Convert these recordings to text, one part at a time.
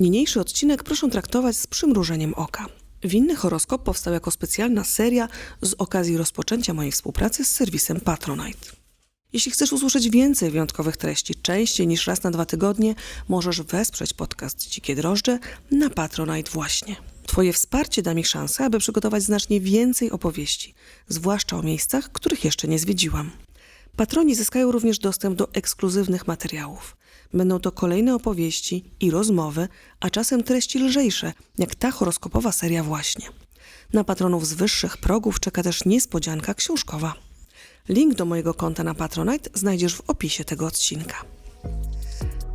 Niniejszy odcinek proszę traktować z przymrużeniem oka. Winny horoskop powstał jako specjalna seria z okazji rozpoczęcia mojej współpracy z serwisem Patronite. Jeśli chcesz usłyszeć więcej wyjątkowych treści częściej niż raz na dwa tygodnie, możesz wesprzeć podcast Dzikie Drożdże na Patronite właśnie. Twoje wsparcie da mi szansę, aby przygotować znacznie więcej opowieści, zwłaszcza o miejscach, których jeszcze nie zwiedziłam. Patroni zyskają również dostęp do ekskluzywnych materiałów. Będą to kolejne opowieści i rozmowy, a czasem treści lżejsze, jak ta horoskopowa seria właśnie. Na patronów z wyższych progów czeka też niespodzianka książkowa. Link do mojego konta na Patronite znajdziesz w opisie tego odcinka.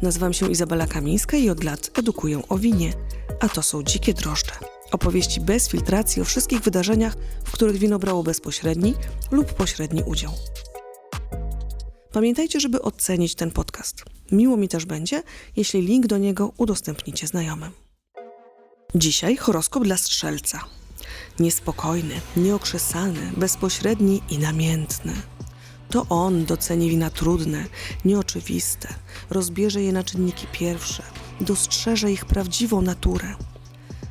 Nazywam się Izabela Kamińska i od lat edukuję o winie, a to są Dzikie Drożdże. Opowieści bez filtracji o wszystkich wydarzeniach, w których wino brało bezpośredni lub pośredni udział. Pamiętajcie, żeby ocenić ten podcast. Miło mi też będzie, jeśli link do niego udostępnicie znajomym. Dzisiaj horoskop dla strzelca. Niespokojny, nieokrzesany, bezpośredni i namiętny. To on doceni wina trudne, nieoczywiste, rozbierze je na czynniki pierwsze, dostrzeże ich prawdziwą naturę.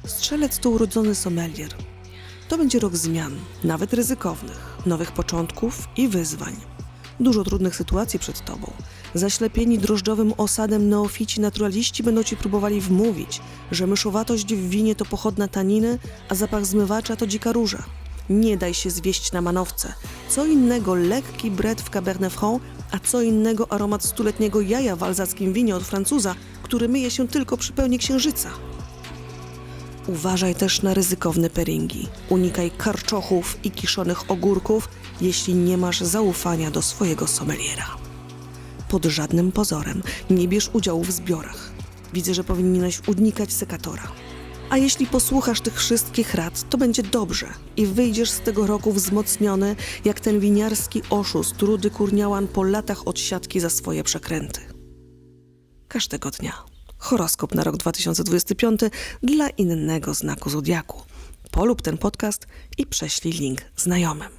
Strzelec to urodzony sommelier. To będzie rok zmian, nawet ryzykownych, nowych początków i wyzwań. Dużo trudnych sytuacji przed tobą. Zaślepieni drożdżowym osadem neofici naturaliści będą ci próbowali wmówić, że myszowatość w winie to pochodna taniny, a zapach zmywacza to dzika róża. Nie daj się zwieść na manowce. Co innego lekki bret w Cabernet Franc, a co innego aromat stuletniego jaja w alzackim winie od Francuza, który myje się tylko przy pełni księżyca. Uważaj też na ryzykowne peringi. Unikaj karczochów i kiszonych ogórków, jeśli nie masz zaufania do swojego sommeliera. Pod żadnym pozorem nie bierz udziału w zbiorach. Widzę, że powinieneś unikać sekatora. A jeśli posłuchasz tych wszystkich rad, to będzie dobrze i wyjdziesz z tego roku wzmocniony, jak ten winiarski oszust Rudy Kurniałan po latach odsiadki za swoje przekręty. Każdego dnia. Horoskop na rok 2025 dla innego znaku zodiaku. Polub ten podcast i prześlij link znajomym.